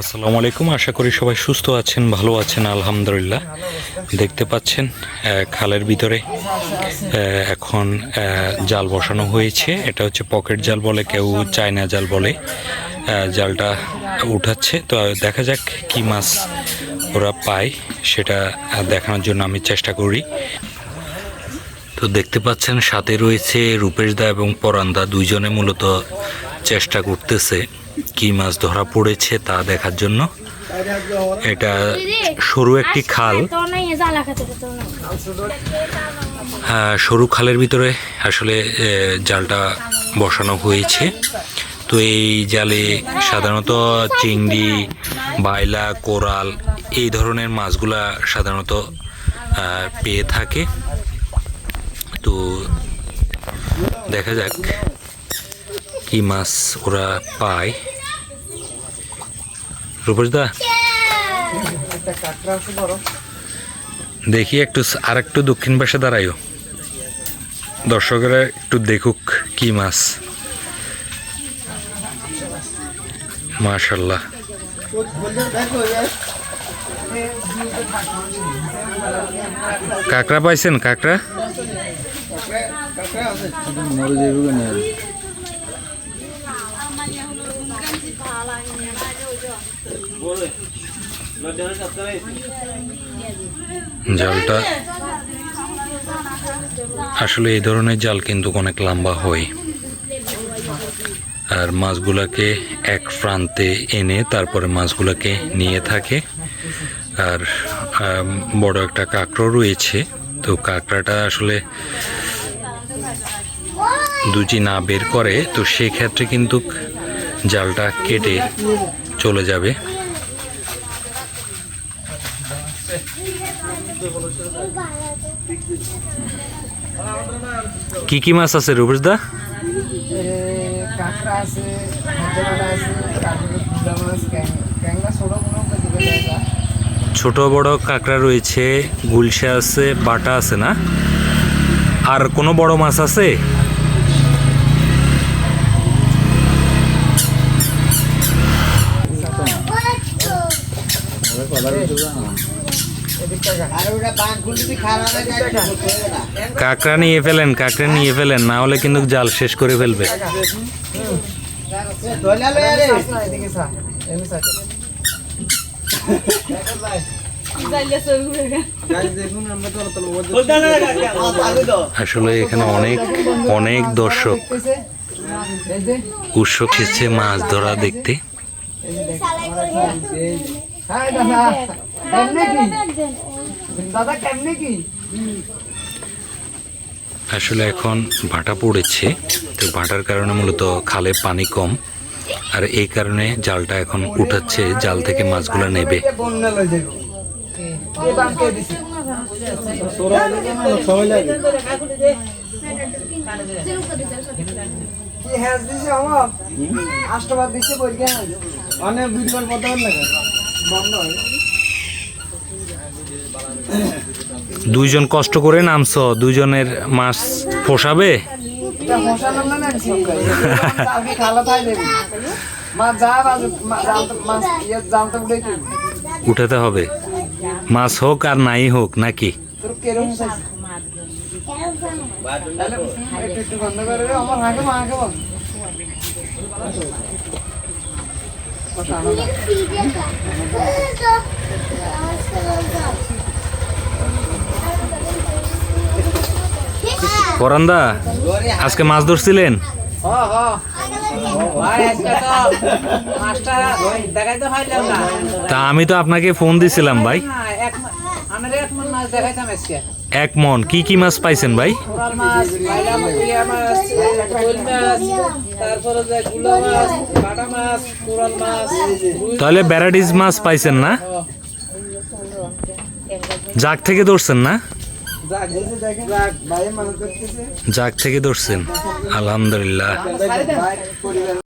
আসসালামু আলাইকুম। আশা করি সবাই সুস্থ আছেন, ভালো আছেন, আলহামদুলিল্লাহ। দেখতে পাচ্ছেন খালের ভিতরে এখন জাল বসানো হয়েছে। এটা হচ্ছে পকেট জাল বলে, কেউ চায়না জাল বলে জালটা উঠাচ্ছে। তো দেখা যাক কি মাছ ওরা পায়, সেটা দেখানোর জন্য আমি চেষ্টা করি। তো দেখতে পাচ্ছেন, সাথে রয়েছে রূপেশ দা এবং পরান্দা দুইজনে মূলত চেষ্টা করতেছে। কি মাছ ধরা পড়েছে তা দেখার জন্য। এটা সরু একটি খাল। আহ, সরু খালের ভিতরে আসলে জালটা বসানো হয়েছে। তো এই জালে সাধারণত চিংড়ি বাইলা কোরাল এই ধরনের মাছগুলা সাধারণত পেয়ে থাকে। তো দেখা যাক কি মাছ ওরা পায়। রূপসদা দেখি একটু আর একটু দক্ষিণ পাশে দাঁড়াইও দর্শকেরা একটু দেখুক কি মাছ। মাশাল্লাহ। কাঁকড়া পাইছেন, কাঁকড়া? জালটা আসলে এই ধরনের জাল কিন্তু অনেক লম্বা হয়। আর মাছগুলাকে এক প্রান্তে এনে তারপরে মাছগুলাকে নিয়ে থাকে। আর বড় একটা কাঁকড়ো রয়েছে। তো কাঁকড়াটা আসলে দুজি না বের করে, তো সেক্ষেত্রে কিন্তু জালটা কেটে চলে যাবে। কি কি মাছ আছে রূপেশ দা? ছোট বড় কাঁকড়া রয়েছে, গুলশা আছে, বাটা আছে না? আর কোনো বড় মাছ আছে? কাঁকড়া নিয়ে ফেলেন কাঁকড়া নিয়ে ফেলেন না হলে কিন্তু জাল শেষ করে ফেলবে। আসলে এখানে অনেক অনেক দর্শক। উৎসব এসেছে মাছ ধরা দেখতে। এই যে দেখ এই হাই দাদা কেমনে কি দাদা কেমনে কি আসলে এখন ভাটা পড়েছে তো ভাটার কারণে মূলত খালে পানি কম আর এই কারণে জালটা এখন উঠাচ্ছে জাল থেকে মাছগুলো নেবে। অনেক লাগে দুইজন কষ্ট করে নামছ দুইজনের মাছ পোষাবে ইয়ে উঠাতে হবে। মাছ হোক আর নাই হোক নাকি? আমার হাঁকে মা হাঁকে বল কথা আনো না। পরান্দা আজকে মাছ ধরছিলেন? তো আমি তো আপনাকে ফোন দিছিলাম ভাই। মাছ দেখাইতাম আজকে। এক মন কি কি মাছ পাইছেন ভাই? তাহলে ব্যারাডিস মাছ পাইছেন না? জাগ থেকে ধরছেন না? জাগ থেকে ধরছেন আলহামদুলিল্লাহ।